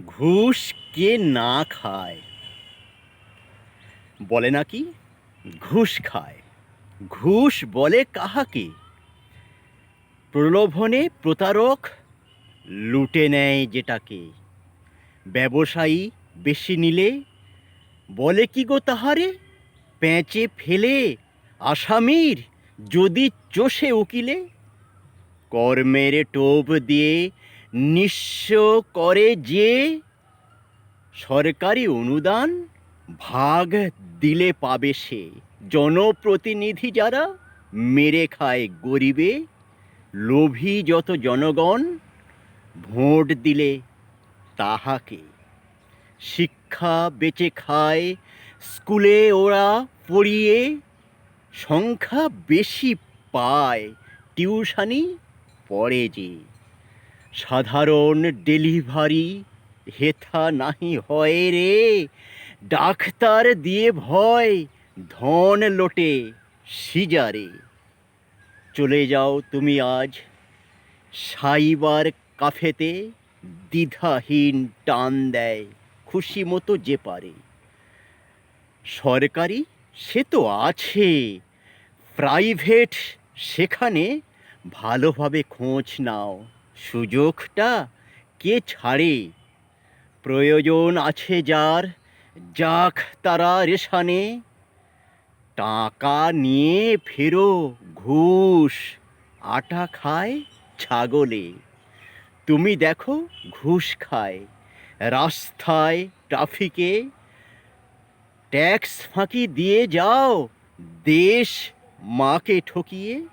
ঘুষ কে না খায়? বলে নাকি, ঘুষ খায়। ঘুষ বলে কাহাকে? প্রলোভনে প্রতারক লুটে নেয় যেটাকে। ব্যবসায়ী বেশি নিলে বলে কি গো তাহারে? পেঁচে ফেলে আসামির যদি চষে উকিলে। কর্মের টোপ দিয়ে নিঃস্ব করে যে সরকারি অনুদান ভাগ দিলে পাবে সে। জনপ্রতিনিধি যারা মেরে খায় গরিবে, লোভী যত জনগণ, ভোট দিলে তাহাকে। শিক্ষা বেচে খায়, স্কুলে ওরা পড়িয়ে সংখ্যা বেশি পায় টিউশানি পড়ে যে। সাধারণ ডেলিভারি হেথা নাহি হয় রে। ডাক্তার দিয়ে ভয়, ধন লোটে সিজারে। চলে যাও তুমি আজ সাইবার কাফেতে, দ্বিধাহীন টান দেয় খুশি মতো যে পারে। সরকারি সে তো আছে, প্রাইভেট সেখানে ভালোভাবে খোঁজ নাও। সুযোগটা কে ছাড়ে? প্রয়োজন আছে যার, যাক তারা রেশানে। টাকা নিয়ে ফেরো ঘুষ। আটা খায় ছাগলে। তুমি দেখো ঘুষ খায়। রাস্তায় ট্রাফিকে ট্যাক্স ফাঁকি দিয়ে যাও। দেশ মাকে ঠকিয়ে